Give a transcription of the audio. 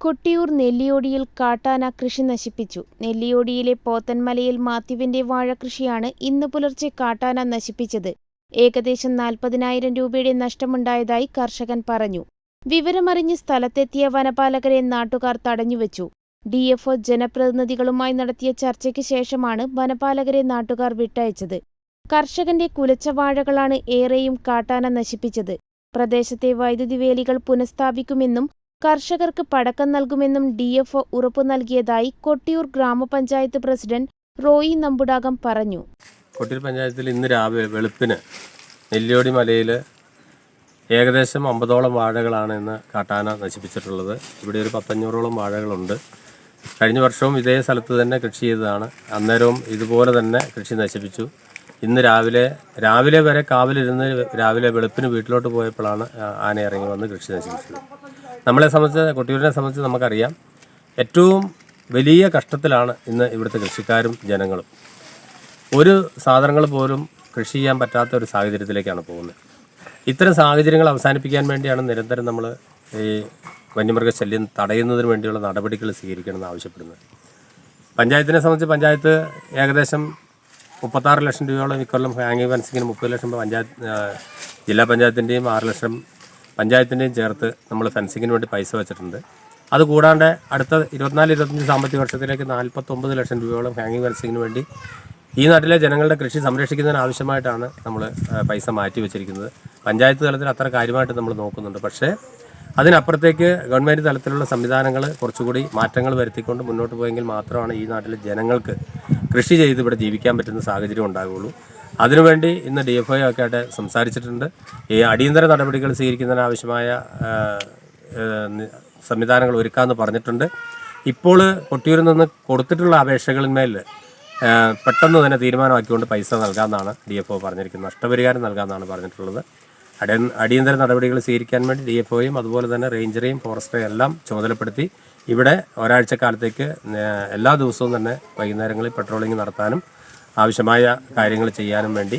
കൊട്ടിയൂർ നെല്ലിയോടിയിൽ കാട്ടാന കൃഷി നശിപ്പിച്ചു. നെല്ലിയോടിയിലെ പോത്തൻമലയിൽ മാത്യുവിന്റെ വാഴകൃഷിയാണ് ഇന്ന് പുലർച്ചെ കാട്ടാന നശിപ്പിച്ചത്. ഏകദേശം നാൽപ്പതിനായിരം രൂപയുടെ നഷ്ടമുണ്ടായതായി കർഷകൻ പറഞ്ഞു. വിവരമറിഞ്ഞ് സ്ഥലത്തെത്തിയ വനപാലകരെ നാട്ടുകാർ തടഞ്ഞുവച്ചു. ഡിഎഫ്ഒ ജനപ്രതിനിധികളുമായി നടത്തിയ ചർച്ചയ്ക്ക് ശേഷമാണ് വനപാലകരെ നാട്ടുകാർ വിട്ടയച്ചത്. കർഷകന്റെ കുലച്ച വാഴകളാണ് ഏറെയും കാട്ടാന നശിപ്പിച്ചത്. പ്രദേശത്തെ വൈദ്യുതി വേലികൾ പുനഃസ്ഥാപിക്കുമെന്നും കർഷകർക്ക് പടക്കം നൽകുമെന്നും ഡി ഡിഎഫ്ഒ ഉറപ്പു നൽകിയതായി കൊട്ടിയൂർ ഗ്രാമപഞ്ചായത്ത് പ്രസിഡന്റ് റോയി നമ്പുടാകം പറഞ്ഞു. കൊട്ടിയൂർ പഞ്ചായത്തിൽ ഇന്ന് രാവിലെ വെളുപ്പിന് നെല്ലിയോടി മലയിൽ ഏകദേശം അമ്പതോളം വാഴകളാണ് ഇന്ന് കാട്ടാന നശിപ്പിച്ചിട്ടുള്ളത്. ഇവിടെ ഒരു പത്തഞ്ഞൂറോളം വാഴകളുണ്ട്. കഴിഞ്ഞ വർഷവും ഇതേ സ്ഥലത്ത് തന്നെ കൃഷി ചെയ്തതാണ്. അന്നേരവും ഇതുപോലെ തന്നെ കൃഷി നശിപ്പിച്ചു. ഇന്ന് രാവിലെ രാവിലെ വരെ കാവിലിരുന്ന് രാവിലെ വെളുപ്പിന് വീട്ടിലോട്ട് പോയപ്പോഴാണ് ആന ഇറങ്ങി വന്ന് കൃഷി നശിപ്പിച്ചത്. നമ്മളെ സംബന്ധിച്ച് കൊട്ടിയൂരിനെ സംബന്ധിച്ച് നമുക്കറിയാം ഏറ്റവും വലിയ കഷ്ടത്തിലാണ് ഇന്ന് ഇവിടുത്തെ കൃഷിക്കാരും ജനങ്ങളും. ഒരു സാധനങ്ങൾ പോലും കൃഷി ചെയ്യാൻ പറ്റാത്ത ഒരു സാഹചര്യത്തിലേക്കാണ് പോകുന്നത്. ഇത്തരം സാഹചര്യങ്ങൾ അവസാനിപ്പിക്കാൻ വേണ്ടിയാണ് നിരന്തരം നമ്മൾ ഈ വന്യമൃഗശല്യം തടയുന്നതിന് വേണ്ടിയുള്ള നടപടികൾ സ്വീകരിക്കണമെന്ന് ആവശ്യപ്പെടുന്നത്. പഞ്ചായത്തിനെ സംബന്ധിച്ച് പഞ്ചായത്ത് ഏകദേശം മുപ്പത്താറ് ലക്ഷം രൂപയോളം ഇക്കൊല്ലം ഹാങ്ങിങ് ഫെൻസിങ്ങിന് മുപ്പത് ലക്ഷം പഞ്ചായത്ത് ജില്ലാ പഞ്ചായത്തിന്റെയും ആറ് ലക്ഷം പഞ്ചായത്തിന്റെയും ചേർത്ത് നമ്മൾ ഫെൻസിങ്ങിന് വേണ്ടി പൈസ വെച്ചിട്ടുണ്ട്. അത് കൂടാണ്ട് അടുത്ത ഇരുപത്തിനാല് ഇരുപത്തഞ്ച് സാമ്പത്തിക വർഷത്തിലേക്ക് നാൽപ്പത്തൊമ്പത് ലക്ഷം രൂപയോളം ഹാങ്ങിങ് ഫെൻസിങ്ങിന് വേണ്ടി ഈ നാട്ടിലെ ജനങ്ങളുടെ കൃഷി സംരക്ഷിക്കുന്നതിന് ആവശ്യമായിട്ടാണ് നമ്മൾ പൈസ മാറ്റി വെച്ചിരിക്കുന്നത്. പഞ്ചായത്ത് തലത്തിൽ അത്ര കാര്യമായിട്ട് നമ്മൾ നോക്കുന്നുണ്ട്. പക്ഷേ അതിനപ്പുറത്തേക്ക് ഗവൺമെന്റ് തലത്തിലുള്ള സംവിധാനങ്ങൾ കുറച്ചുകൂടി മാറ്റങ്ങൾ വരുത്തിക്കൊണ്ട് മുന്നോട്ട് പോയെങ്കിൽ മാത്രമാണ് ഈ നാട്ടിലെ ജനങ്ങൾക്ക് കൃഷി ചെയ്ത് ഇവിടെ ജീവിക്കാൻ പറ്റുന്ന സാഹചര്യം ഉണ്ടാകുള്ളൂ അതിനുവേണ്ടി ഇന്ന് ഡി എഫ് ഐ ഒക്കെ ആയിട്ട് സംസാരിച്ചിട്ടുണ്ട്. ഈ അടിയന്തര നടപടികൾ സ്വീകരിക്കുന്നതിന് ആവശ്യമായ സംവിധാനങ്ങൾ ഒരുക്കാമെന്ന് പറഞ്ഞിട്ടുണ്ട്. ഇപ്പോൾ കൊട്ടിയൂരിൽ നിന്ന് കൊടുത്തിട്ടുള്ള അപേക്ഷകളിന്മേൽ പെട്ടെന്ന് തന്നെ തീരുമാനമാക്കിക്കൊണ്ട് പൈസ നൽകാമെന്നാണ് ഡി എഫ് ഒ പറഞ്ഞിരിക്കുന്നത്. നഷ്ടപരിഹാരം നൽകാമെന്നാണ് പറഞ്ഞിട്ടുള്ളത്. അടിയന്തര നടപടികൾ സ്വീകരിക്കാൻ വേണ്ടി ഡി എഫ് ഒയും അതുപോലെ തന്നെ റേഞ്ചറേയും ഫോറസ്റ്ററെയും എല്ലാം ചുമതലപ്പെടുത്തി ഇവിടെ ഒരാഴ്ച കാലത്തേക്ക് എല്ലാ ദിവസവും തന്നെ വൈകുന്നേരങ്ങളിൽ പെട്രോളിംഗ് നടത്താനും ആവശ്യമായ കാര്യങ്ങൾ ചെയ്യാനും വേണ്ടി